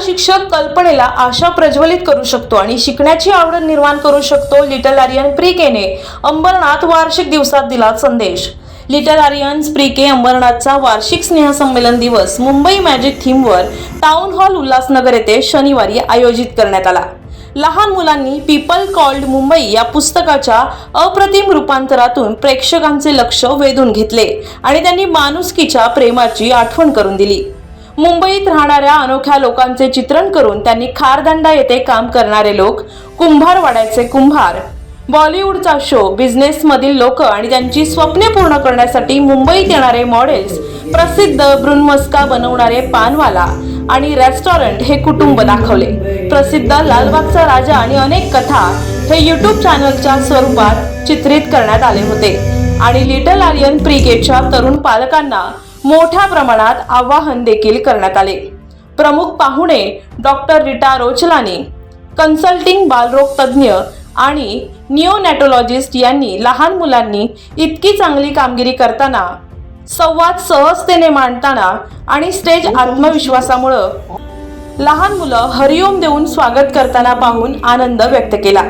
शिक्षक कल्पनेला आशा प्रज्वलित करू शकतो आणि शिकण्याची आवड निर्माण करू शकतो लिटल आर्यन प्री केने अंबरनाथ वार्षिक दिवसात दिला संदेश. लिटल आर्यन्स प्रिके अंबरनाथचा वार्षिक स्नेहसंमेलन दिवस मुंबई मॅजिक थीमवर टाउन हॉल उल्हासनगर येथे शनिवारी आयोजित करण्यात आला. लहान मुलांनी पीपल कॉल्ड मुंबई या पुस्तकाच्या अप्रतिम रूपांतरातून प्रेक्षकांचे लक्ष वेधून घेतले आणि त्यांनी माणुसकीच्या प्रेमाची आठवण करून दिली. मुंबईत राहणाऱ्या अनोख्या लोकांचे चित्रण करून त्यांनी खारदंडा येथे काम करणारे लोक कुंभारवाड्याचे कुंभार. बॉलिवूडचा शो बिझनेसमधील लोक आणि त्यांची स्वप्ने पूर्ण करण्यासाठी मुंबईत येणारे मॉडेल्स प्रसिद्ध ब्रुनमस्का बनवणारे पानवाला आणि रेस्टॉरंट हे कुटुंब दाखवले. प्रसिद्ध लालबागचा राजा आणि अनेक कथा हे यूट्यूब चॅनलच्या स्वरूपात चित्रित करण्यात आले होते. आणि लिटल आर्यन प्रिगेटच्या तरुण पालकांना मोठ्या प्रमाणात आवाहन देखील करण्यात आले. प्रमुख पाहुणे डॉक्टर रिटा रोचलानी कन्सल्टिंग बालरोग तज्ज्ञ आणि निओनॅटोलॉजिस्ट यांनी लहान मुलांनी इतकी चांगली कामगिरी करताना संवाद सहजतेने मांडताना आणि स्टेज आत्मविश्वासामुळं लहान मुलं हरिओम देऊन स्वागत करताना पाहून आनंद व्यक्त केला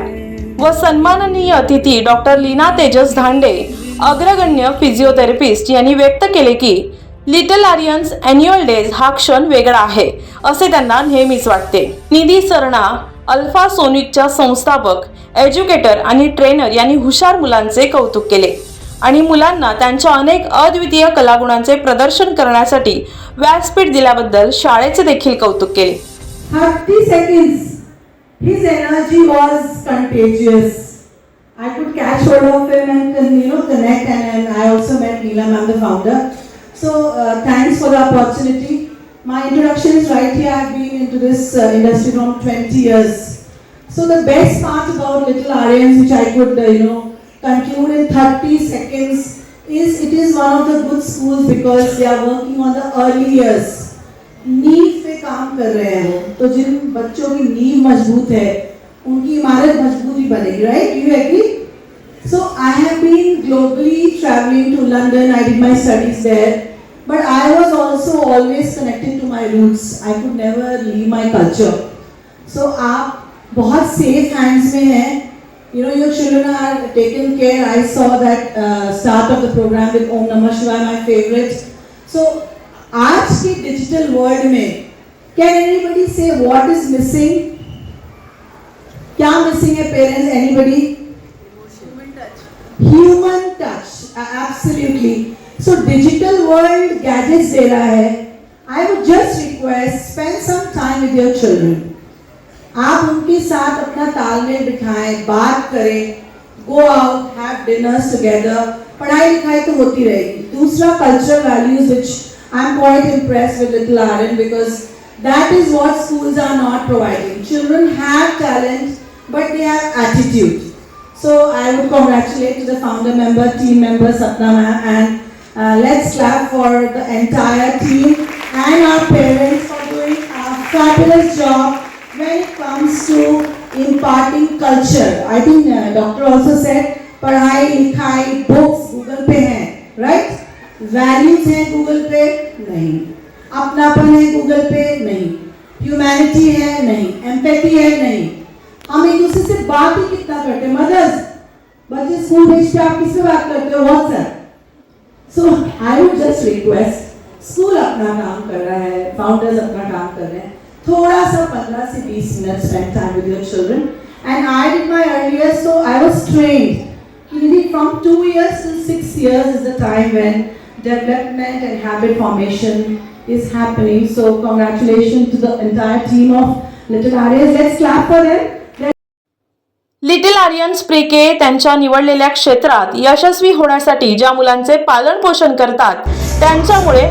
व सन्माननीय अतिथी डॉक्टर लीना तेजस धांडे अग्रगण्य फिजिओथेरपिस्ट यांनी व्यक्त केले की लिटल आर्यन्स अॅन्युअल डेज हा क्षण वेगळा आहे असे त्यांना नेहमीच वाटते. निधी सरणा अल्फा सोनिकच्या संस्थापक एज्युकेटर आणि ट्रेनर यांनी हुशार मुलांचे कौतुक केले. आणि मुलांना त्यांच्या अनेक अद्वितीय कलागुणांचे प्रदर्शन करण्यासाठी व्यासपीठ दिल्याबद्दल शाळेचे देखील कौतुक केले. I could catch hold of him and you know connect, and, and I also met Neelam, I'm the founder. So uh, thanks for the opportunity. My introduction is right here. I've been into this uh, industry from 20 years. So the best part about Little Aryans, which I could uh, you know conclude in 30 seconds, is it is one of the good schools because they are working on the early years. नींव पे काम कर रहे हैं वो तो जिन बच्चों की नींव मजबूत है उनकी इमारत मजबूत ही बनेगी right you agree so I have been globally travelling to London I did my studies there but I was also always connected to my roots I could never leave my culture so आप बहुत safe hands में हैं. You know, your children are taken care. I saw that uh, start of the program with Om Namah Shivaya, my favorite. So, आज के digital world में can anybody say what is missing क्या missing है parents anybody human touch absolutely so digital world gadgets दे रहा है I would just request spend some time with your children आप उनके साथ अपना तालमेल बिठाएं बात करें go out have dinners together पढ़ाई लिखाई तो होती रहेगी दूसरा cultural values which I am quite impressed with little Aryan because that is what schools are not providing children have talent but they have attitude so i would congratulate to the founder member team member sapna ma'am and uh, let's clap for the entire team and our parents for doing a fabulous job when it comes to imparting culture. I think uh, doctor also said पढ़ाई लिखाई books Google पे हैं right values हैं Google पे नहीं अपनापन है Google पे नहीं ह्यूमैनिटी है नहीं एम्पैथी है नहीं हम एक दूसरे से बात ही कितना करते हैं मदर्स बच्चे स्कूल भेजते आप किस पे बात करते हो WhatsApp so I would just request school अपना काम कर रहा है फाउंडर्स अपना काम कर रहे हैं थोड़ा सा पंद्रह से बीस minute spend time with your children and I did my earlier so I was trained from two years till six years is the time when development and habit formation is happening. So congratulations to the entire team of Little Aryas. Let's clap for them. Little Aryans प्रिके त्यांच्या निवडलेल्या क्षेत्रात यशस्वी होण्यासाठी ज्या मुलांचे पालन पोषण करतात त्यांच्यामुळे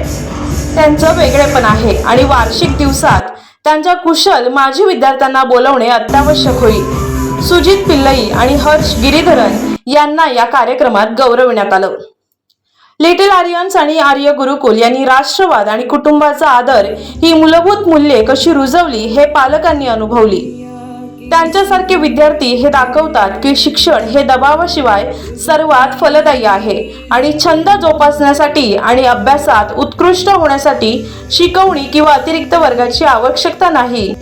त्यांचं वेगळेपण आहे आणि वार्षिक दिवसात त्यांच्या कुशल माजी विद्यार्थ्यांना बोलवणे अत्यावश्यक होईल. सुजित पिल्लई आणि हर्ष गिरीधरन यांना या कार्यक्रमात गौरविण्यात आलं. लिटिल आर्यन्स आणि आर्य गुरुकुल यांनी राष्ट्रवाद आणि कुटुंबाचा आदर ही मूलभूत मूल्ये कशी रुजवली हे पालकांनी अनुभवली. त्यांच्यासारखे विद्यार्थी हे दाखवतात की शिक्षण हे दबावाशिवाय सर्वात फलदायी आहे. आणि छंद जोपासण्यासाठी आणि अभ्यासात उत्कृष्ट होण्यासाठी शिकवणी किंवा अतिरिक्त वर्गाची आवश्यकता नाही.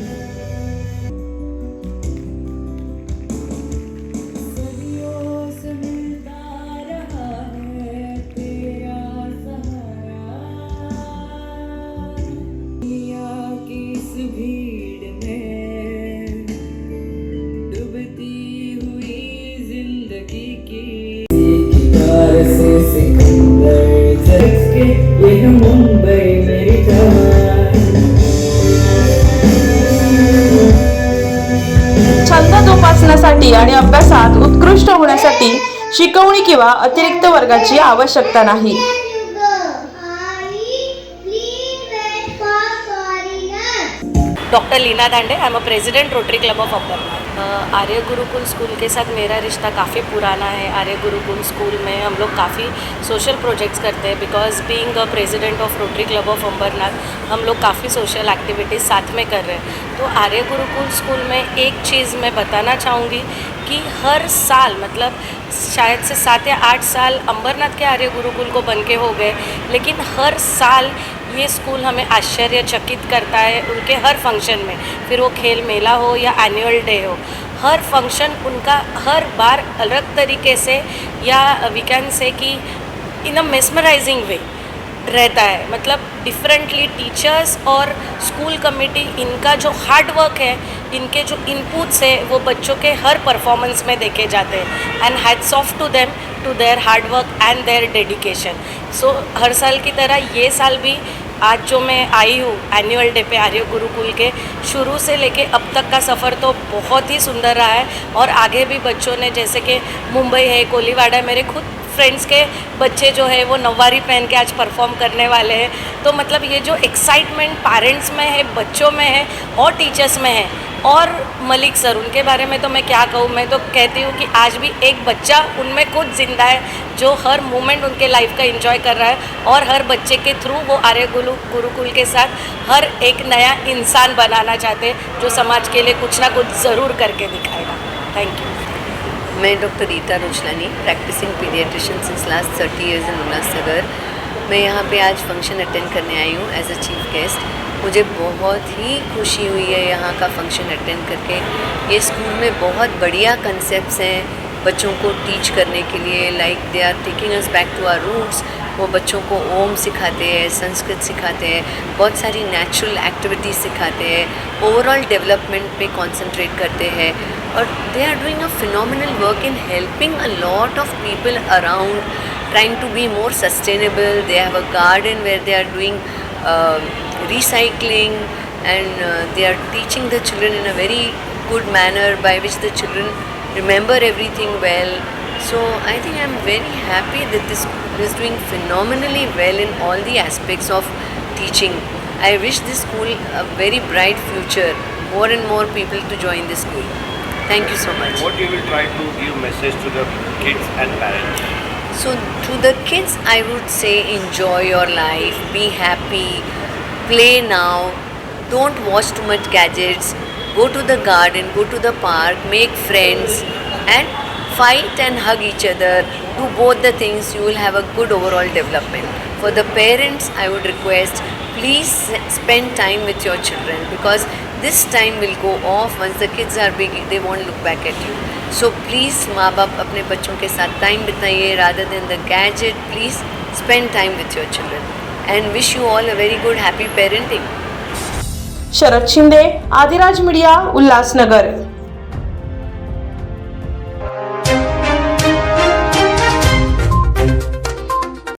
छंद जोपासण्यासाठी आणि अभ्यासात उत्कृष्ट होण्यासाठी शिकवणी किंवा अतिरिक्त वर्गाची आवश्यकता नाही. Doctor Leena Dande I am a president Rotary club of upper Arya Gurukul school के साथ मेरा रिश्ता काफ़ी पुराना है। आर्य गुरुकुल स्कूल में हम लोग काफ़ी सोशल प्रोजेक्ट्स करते हैं। Because being a president of Rotary club of Ambernath हम लोग काफ़ी सोशल एक्टिविटीज़ साथ में कर रहे हैं। तो आर्य गुरुकुल स्कूल में एक चीज़ मैं बताना चाहूँगी कि हर साल मतलब शायद से सात या आठ साल, अंबरनाथ के आर्य गुरुकुल को बन के हो गए, लेकिन हर साल ये स्कूल हमें आश्चर्यचकित करता है उनके हर फ़ंक्शन में। फिर वो खेल मेला हो या एनुअल डे हो, हर फ़ंक्शन उनका हर बार अलग तरीके से या वी कैन से कि इन अ मेस्मराइजिंग वे रहता है। मतलब डिफरेंटली टीचर्स और स्कूल कमेटी इनका जो हार्ड वर्क है, इनके जो इनपुट्स है, वो बच्चों के हर परफॉर्मेंस में देखे जाते हैं। And hats off to them to their hard work and their dedication so हर साल की तरह ये साल भी आज जो मैं आई हूँ एनुअल डे पे आर्य गुरुकुल के, शुरू से लेके अब तक का सफ़र तो बहुत ही सुंदर रहा है और आगे भी बच्चों ने जैसे कि मुंबई है, कोलीवाड़ा मेरे खुद फ्रेंड्स के बच्चे जो है, वो नौवारी पहन के आज परफॉर्म करने वाले हैं। तो मतलब ये जो एक्साइटमेंट पेरेंट्स में है, बच्चों में है और टीचर्स में है, और मलिक सर उनके बारे में तो मैं क्या कहूँ? मैं तो कहती हूँ कि आज भी एक बच्चा उनमें खुद ज़िंदा है, जो हर मोमेंट उनके लाइफ का एंजॉय कर रहा है, और हर बच्चे के थ्रू वो आर्य गुरु गुरुकुल के साथ हर एक नया इंसान बनाना चाहते हैं, जो समाज के लिए कुछ ना कुछ ज़रूर करके दिखाएगा। थैंक यू मैं doctor Rita Rochlani practising paediatrician since last thirty years in Ulhasnagar मैं यहाँ पे आज फ़ंक्शन अटेंड करने आई हूँ एज अ चीफ गेस्ट मुझे बहुत ही खुशी हुई है यहाँ का फ़ंक्शन अटेंड करके। ये स्कूल में बहुत बढ़िया कंसेप्ट हैं बच्चों को टीच करने के लिए। Like they are taking us back to our roots वो बच्चों को ओम सिखाते हैं, संस्कृत सिखाते हैं, बहुत सारी नेचुरल एक्टिविटीज़ सिखाते हैं। ओवरऑल डेवलपमेंट पे कंसंट्रेट करते हैं। or they are doing a phenomenal work in helping a lot of people around trying to be more sustainable. They have a garden where they are doing uh, recycling and uh, they are teaching the children in a very good manner by which the children remember everything well. So i think i'm very happy that this school is doing phenomenally well in all the aspects of teaching. I wish this school a very bright future more and more people to join this school thank you so much What you will try to give message to the kids and parents? So, to the kids, I would say enjoy your life, be happy, play now, don't watch too much gadgets, go to the garden, go to the park, make friends, and fight and hug each other. Do both the things, you will have a good overall development. For the parents, I would request please spend time with your children because this time will go off once the kids are big, they won't look back at you. So please माँ बाप अपने बच्चों के साथ time बिताइए rather than the gadget please spend time with your children and wish you all a very good happy parenting Sharad Shinde Adiraj media Ulhasnagar